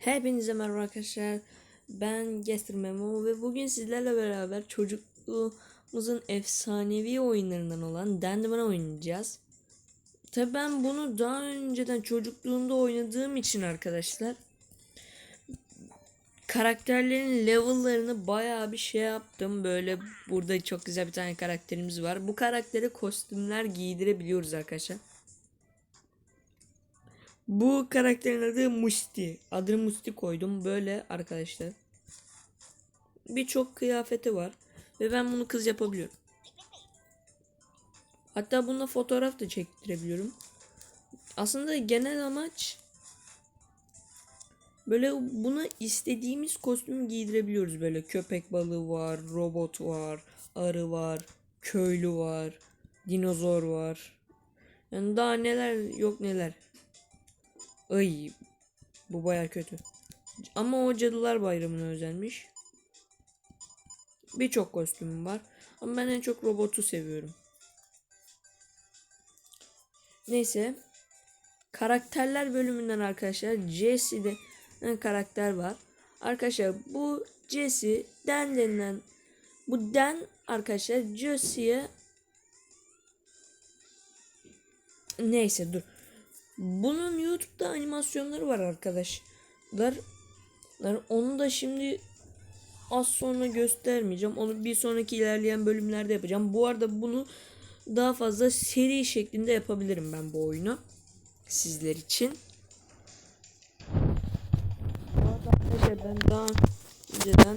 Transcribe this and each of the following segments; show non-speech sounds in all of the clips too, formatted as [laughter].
Hepinize merhaba arkadaşlar. Ben Gester Memo ve bugün sizlerle beraber çocukluğumuzun efsanevi oyunlarından olan Dendiman'a oynayacağız. Tabi ben bunu daha önceden çocukluğumda oynadığım için arkadaşlar karakterlerin level'larını bayağı bir şey yaptım. Böyle burada çok güzel bir tane karakterimiz var. Bu karaktere kostümler giydirebiliyoruz arkadaşlar. Bu karakterin adı Musti. Adını Musti koydum. Böyle arkadaşlar. Birçok kıyafeti var. Ve ben bunu kız yapabiliyorum. Hatta bununla fotoğraf da çektirebiliyorum. Aslında genel amaç böyle buna istediğimiz kostümü giydirebiliyoruz. Böyle köpek balığı var, robot var, arı var, köylü var, dinozor var. Yani daha neler yok neler. Ay bu baya kötü. Ama o Cadılar Bayramı'na özelmiş. Birçok kostümüm var. Ama ben en çok robotu seviyorum. Neyse. Karakterler bölümünden arkadaşlar Jesse'de karakter var. Arkadaşlar bu Jesse Den denilen bu Den arkadaşlar Jesse'ye neyse dur. Bunun YouTube'da animasyonları var arkadaşlar. Onu da şimdi az sonra göstermeyeceğim. Onu bir sonraki ilerleyen bölümlerde yapacağım. Bu arada bunu daha fazla seri şeklinde yapabilirim ben bu oyunu. Sizler için. Arkadaşlar ben daha önceden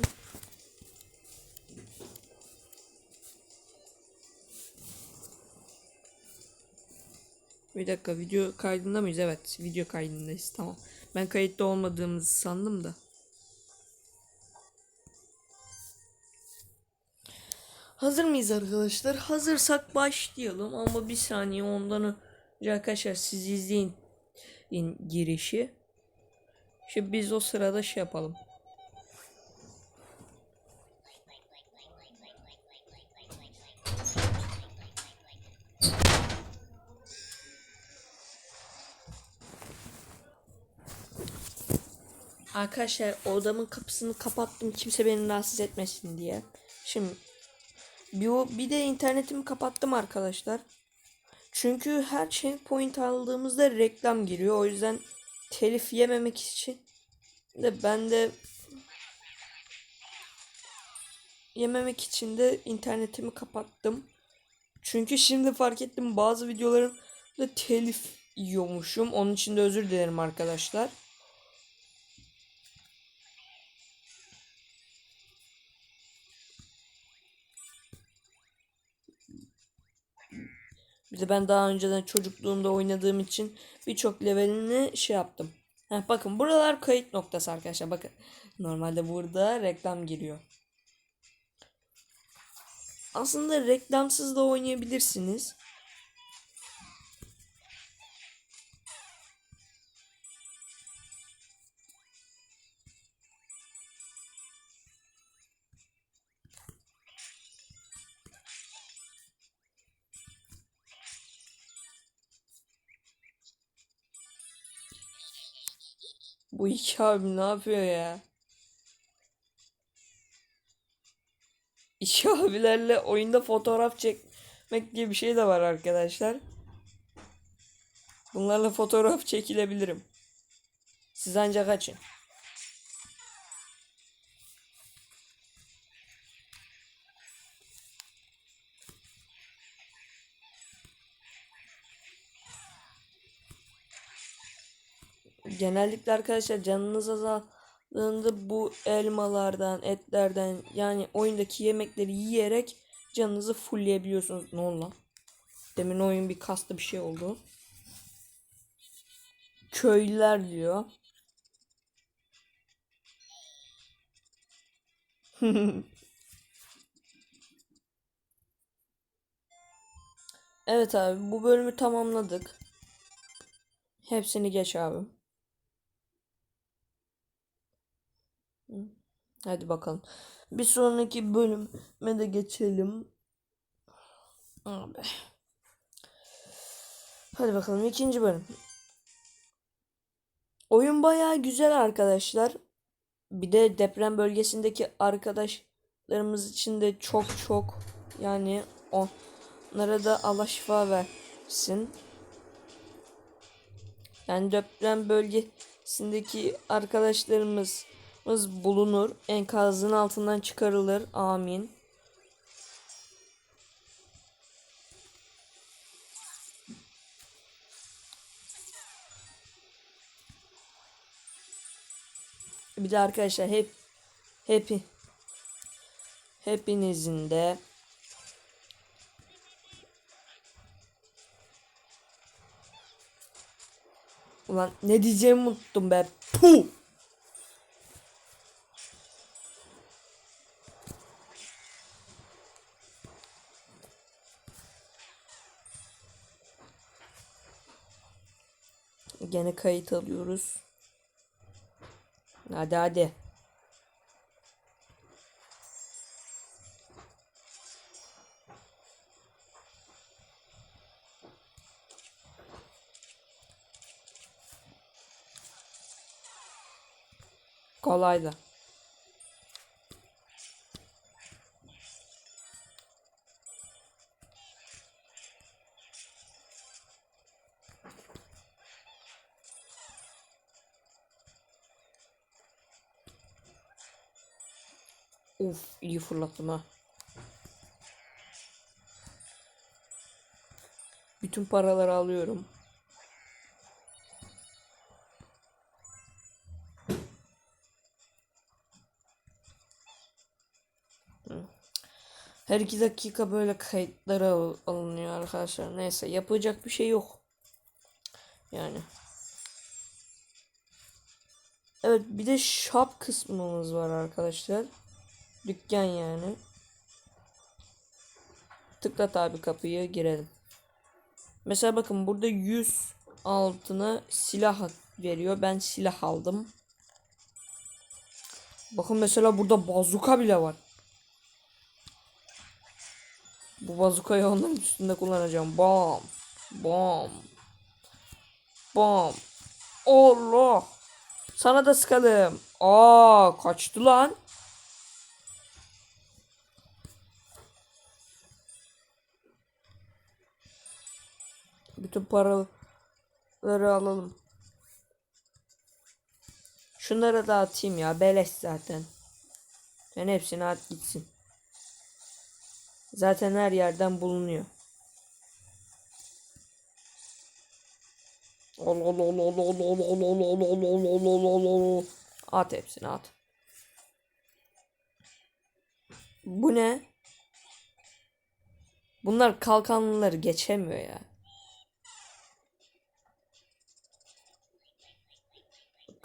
Bir dakika video kaydında mıyız? Evet video kaydındayız tamam. Ben kayıtta olmadığımızı sandım da. Hazır mıyız arkadaşlar? Hazırsak başlayalım ama bir saniye ondan önce arkadaşlar siz izleyin in girişi. Şimdi biz o sırada şey yapalım. Arkadaşlar odamın kapısını kapattım kimse beni rahatsız etmesin diye. Şimdi bir, bir de internetimi kapattım arkadaşlar. Çünkü her checkpoint aldığımızda reklam giriyor. O yüzden telif yememek için de ben de yememek için de internetimi kapattım. Çünkü şimdi fark ettim bazı videolarımda telif yiyormuşum. Onun için de özür dilerim arkadaşlar. Bir de ben daha önceden çocukluğumda oynadığım için birçok levelini şey yaptım. Heh, bakın buralar kayıt noktası arkadaşlar. Bakın. Normalde burada reklam giriyor. Aslında reklamsız da oynayabilirsiniz. Bu iki abi ne yapıyor ya? İki [laughs] abilerle oyunda fotoğraf çekmek diye bir şey de var arkadaşlar. Bunlarla fotoğraf çekilebilirim. Siz ancak açın. Genellikle arkadaşlar canınız azaldığında bu elmalardan, etlerden yani oyundaki yemekleri yiyerek canınızı fullleyebiliyorsunuz. Ne oldu? Demin oyun bir kastı bir şey oldu. Köylüler diyor. [laughs] evet abi bu bölümü tamamladık. Hepsini geç abi. Hadi bakalım. Bir sonraki bölüme de geçelim. Abi. Hadi bakalım ikinci bölüm. Oyun bayağı güzel arkadaşlar. Bir de deprem bölgesindeki arkadaşlarımız için de çok çok yani onlara da Allah şifa versin. Yani deprem bölgesindeki arkadaşlarımız bulunur. Enkazın altından çıkarılır. Amin. Bir de arkadaşlar hep hep hepinizin de Ulan ne diyeceğimi unuttum be. Puh! Gene kayıt alıyoruz. Hadi hadi. Kolaydı. Uf iyi fırlattım ha. Bütün paraları alıyorum. Her iki dakika böyle kayıtlara al- alınıyor arkadaşlar. Neyse yapacak bir şey yok. Yani. Evet bir de shop kısmımız var arkadaşlar. Dükkan yani. Tıklat abi kapıyı girelim. Mesela bakın burada 100 altına silah veriyor. Ben silah aldım. Bakın mesela burada bazuka bile var. Bu bazukayı onların üstünde kullanacağım. Bam. Bam. Bam. Allah. Sana da sıkalım. Aa kaçtı lan. Bütün paraları alalım. Şunları da atayım ya. Beleş zaten. Ben hepsini at gitsin. Zaten her yerden bulunuyor. At hepsini at. Bu ne? Bunlar kalkanlıları geçemiyor ya.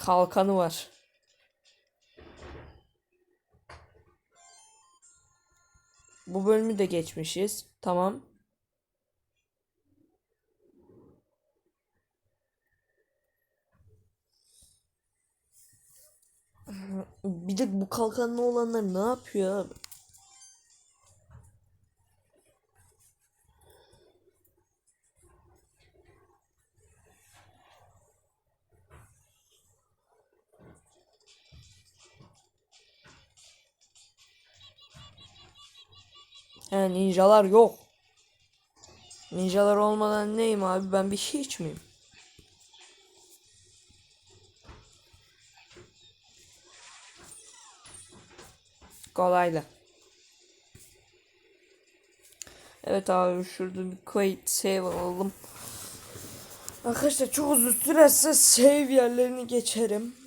Kalkanı var. Bu bölümü de geçmişiz. Tamam. Bir de bu kalkanlı olanlar ne yapıyor abi? He ninjalar yok. Ninjalar olmadan neyim abi ben bir hiç miyim? Kolaydı. Evet abi şurada bir kayıt save alalım. Arkadaşlar çok uzun sürerse save yerlerini geçerim.